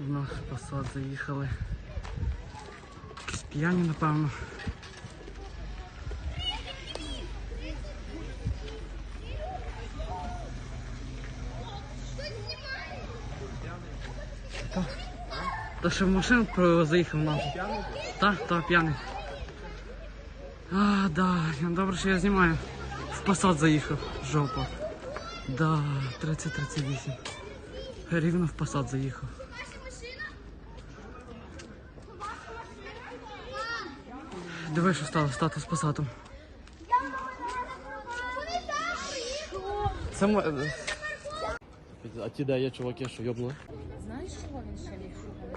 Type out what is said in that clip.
В наш посад заїхали. Якісь п'яні, напевно. Та, та ще в машину заїхав нам. Так, так, п'яний. А, да, добре, що я знімаю. В посад заїхав, жопа. Да, 30-38. Рівно в посад заїхав. Диви, що стало стати з посадом. Це мо... А ті де є чуваки, що йобнули? Знаєш, чого він ще не шукає?